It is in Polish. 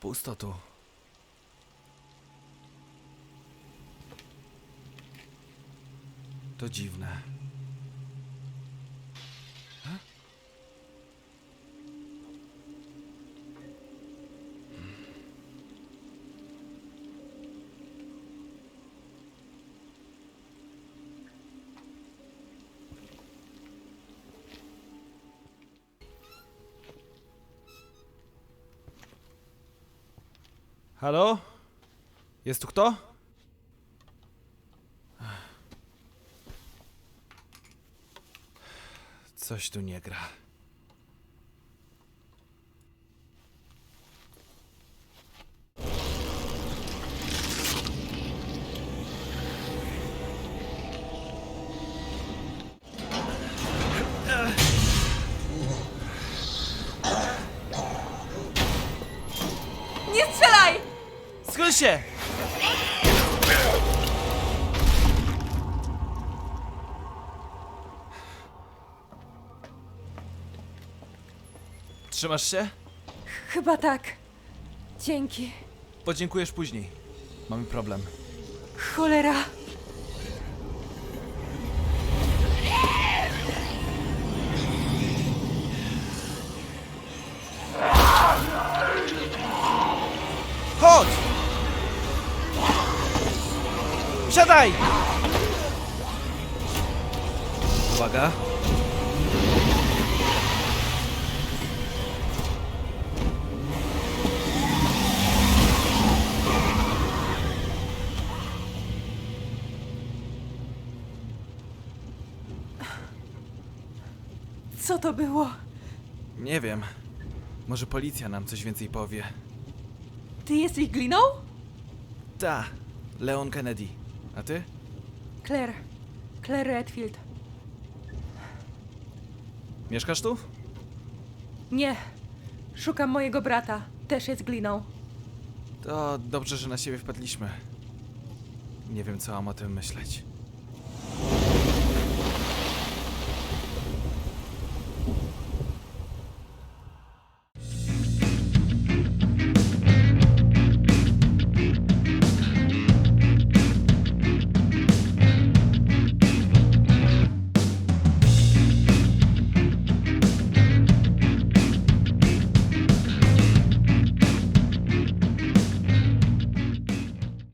Pusto tu. To dziwne. Halo? Jest tu kto? Coś tu nie gra. Nie strzelaj! Schyl się! Trzymasz się? Chyba tak. Dzięki. Podziękujesz później. Mamy problem. Cholera. Siadaj! Uwaga. Co to było? Nie wiem. Może policja nam coś więcej powie. Ty jesteś gliną? Ta, Leon Kennedy. A ty? Claire. Claire Redfield. Mieszkasz tu? Nie. Szukam mojego brata. Też jest gliną. To dobrze, że na siebie wpadliśmy. Nie wiem, co mam o tym myśleć.